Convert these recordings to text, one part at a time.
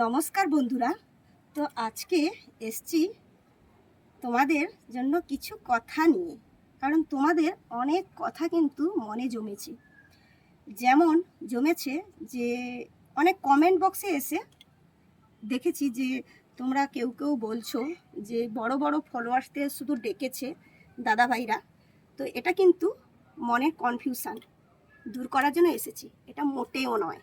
নমস্কার বন্ধুরা। তো আজকে এসছি তোমাদের জন্য কিছু কথা নিয়ে, কারণ তোমাদের অনেক কথা কিন্তু মনে জমেছে। যেমন জমেছে যে, অনেক কমেন্ট বক্সে এসে দেখেছি যে, তোমরা কেউ কেউ বলছো যে, বড় বড় ফলোয়ার্সদের শুধু ডেকেছে দাদাভাইরা। তো এটা কিন্তু মনের কনফিউশন দূর করার জন্য এসেছি। এটা মোটেও নয়।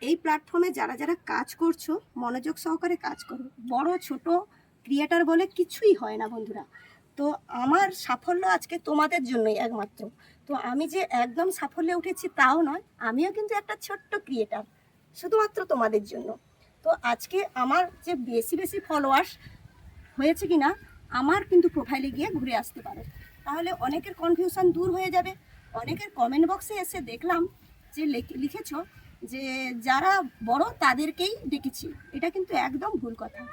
এই প্ল্যাটফর্মে যারা যারা কাজ করছ, মনোযোগ সহকারে কাজ করো। বড়, ছোট ক্রিয়েটার বলে কিছুই হয় না বন্ধুরা। তো আমার সাফল্য আজকে তোমাদের জন্যই একমাত্র। তো আমি যে একদম সাফল্যে উঠেছি তাও নয়, আমিও কিন্তু একটা ছোট্ট ক্রিয়েটার শুধুমাত্র তোমাদের জন্য। তো আজকে আমার যে বেশি বেশি ফলোয়ার্স হয়েছে কি না আমার কিন্তু প্রোফাইলে গিয়ে ঘুরে আসতে পারো। তাহলে অনেকের কনফিউশন দূর হয়ে যাবে। অনেকের কমেন্ট বক্সে এসে দেখলাম যে লেখ- লিখেছো যে যারা বড় তাদেরকেই ডেকেছি। এটা কিন্তু একদম ভুল কথা।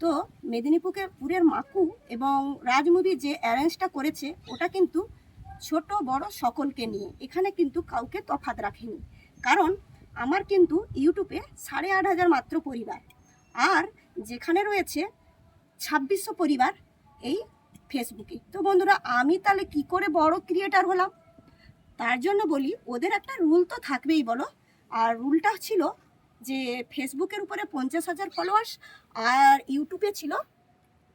তো মেদিনীপুরের পুরের মাকু এবং রাজমুদি যে অ্যারেঞ্জটা করেছে, ওটা কিন্তু ছোট, বড় সকলকে নিয়ে। এখানে কিন্তু কাউকে তফাৎ রাখেনি। কারণ আমার কিন্তু ইউটিউবে সাড়ে আট হাজার মাত্র পরিবার। আর যেখানে রয়েছে ছাব্বিশশো পরিবার এই ফেসবুকে। তো বন্ধুরা, আমি তাহলে কি করে বড় ক্রিয়েটার হলাম? তার জন্য বলি, ওদের একটা রুল তো থাকবেই বলো। আর রুলটা ছিল যে ফেসবুকের উপরে পঞ্চাশ হাজার ফলোয়ার্স আর ইউটিউবে ছিল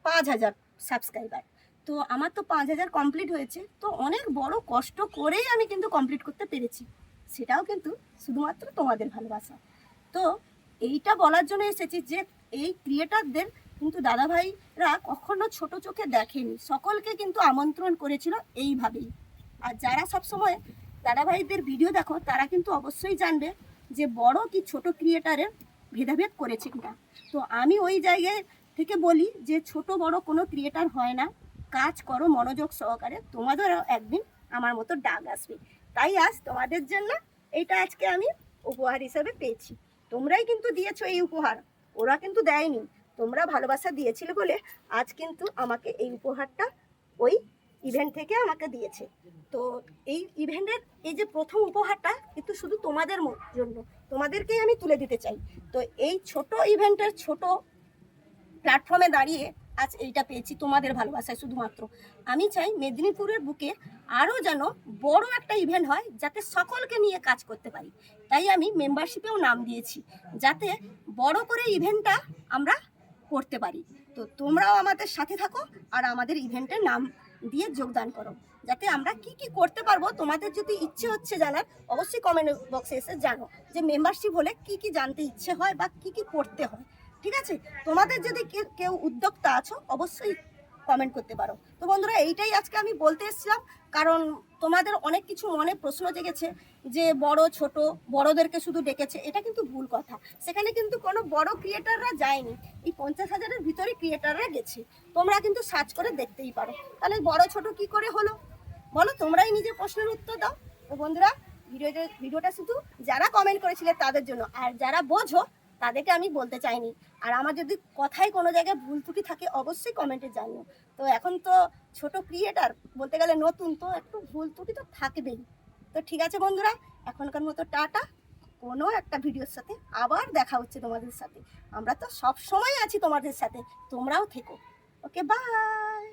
পাঁচ হাজার সাবস্ক্রাইবার তো আমার তো পাঁচ হাজার কমপ্লিট হয়েছে, তো অনেক বড় কষ্ট করেই আমি কিন্তু কমপ্লিট করতে পেরেছি। সেটাও কিন্তু শুধুমাত্র তোমাদের ভালোবাসা। তো এইটা বলার জন্য এসেছি যে এই ক্রিয়েটারদের কিন্তু দাদাভাইরা কখনো ছোট চোখে দেখেনি। সকলকে কিন্তু আমন্ত্রণ করেছিল এইভাবেই। আর যারা সবসময় দাদাভাইদের ভিডিও দেখো, তারা কিন্তু অবশ্যই জানবে যে বড় কি ছোট ক্রিয়েটারের ভেদাভেদ করেছে কিনা। তো আমি ওই জায়গায় থেকে বলি যে ছোট বড় কোনো ক্রিয়েটার হয় না। কাজ করো মনোযোগ সহকারে, তোমাদেরও একদিন আমার মতো ডাক আসবে। তাই আজ তোমাদের জন্য এইটা আজকে আমি উপহার হিসাবে পেয়েছি। তোমরাই কিন্তু দিয়েছ এই উপহার, ওরা কিন্তু দেয়নি। তোমরা ভালোবাসা দিয়েছিলে বলে আজ কিন্তু আমাকে এই উপহারটা ওই ইভেন্ট থেকে আমাকে দিয়েছে। তো এই ইভেন্টের এই যে প্রথম উপহারটা, কিন্তু শুধু তোমাদের জন্য, তোমাদেরকেই আমি তুলে দিতে চাই। তো এই ছোট ইভেন্টের ছোট প্ল্যাটফর্মে দাঁড়িয়ে আজ এইটা পেয়েছি তোমাদের ভালোবাসায় শুধুমাত্র। আমি চাই মেদিনীপুরের বুকে আরও যেন বড় একটা ইভেন্ট হয়, যাতে সকলকে নিয়ে কাজ করতে পারি। তাই আমি মেম্বারশিপেও নাম দিয়েছি, যাতে বড় করে ইভেন্টটা আমরা করতে পারি। তো তোমরাও আমাদের সাথে থাকো আর আমাদের ইভেন্টের নাম দিয়ে যোগদান করো। যাতে আমরা কি কি করতে পারব, তোমাদের যদি ইচ্ছে হচ্ছে জানার, অবশ্যই কমেন্ট বক্সে এসে জানো যে মেম্বারশিপ হলে কি কি জানতে ইচ্ছে হয় বা কি কি করতে হয়। ঠিক আছে? তোমাদের যদি কেউ উদ্যোক্তা আছো, অবশ্যই কমেন্ট করতে পারো। তো বন্ধুরা, এইটাই আজকে আমি বলতে এসেছিলাম। কারণ তোমাদের অনেক কিছু মনে প্রশ্ন জেগেছে যে বড়, ছোট, বড়দেরকে শুধু ডেকেছে, এটা কিন্তু ভুল কথা। সেখানে কিন্তু কোনো বড় ক্রিয়েটাররা যায়নি। এই পঞ্চাশ হাজারের ভিতরে ক্রিয়েটাররা গেছে। তোমরা কিন্তু সার্চ করে দেখতেই পারো। তাহলে বড়, ছোট কি করে হলো? বলো, তোমরাই নিজের প্রশ্নের উত্তর দাও। তো বন্ধুরা ভিডিওটা ভিডিওটা শুধু যারা কমেন্ট করেছিলে তাদের জন্য। আর যারা বোঝো তাদেরকে আমি বলতে চাইনি। আর আমার যদি কথায় কোনো জায়গায় ভুল ত্রুটি থাকে, অবশ্যই কমেন্টে জানিও। তো এখন তো ছোট ক্রিয়েটার বলতে গেলে নতুন, তো একটু ভুল ত্রুটি তো থাকবেই। তো ঠিক আছে বন্ধুরা, এখনকার মতো টাটা। কোনো একটা ভিডিওর সাথে আবার দেখা হচ্ছে তোমাদের সাথে। আমরা তো সব সময় আছি তোমাদের সাথে। তোমরাও থেকো। Okay bye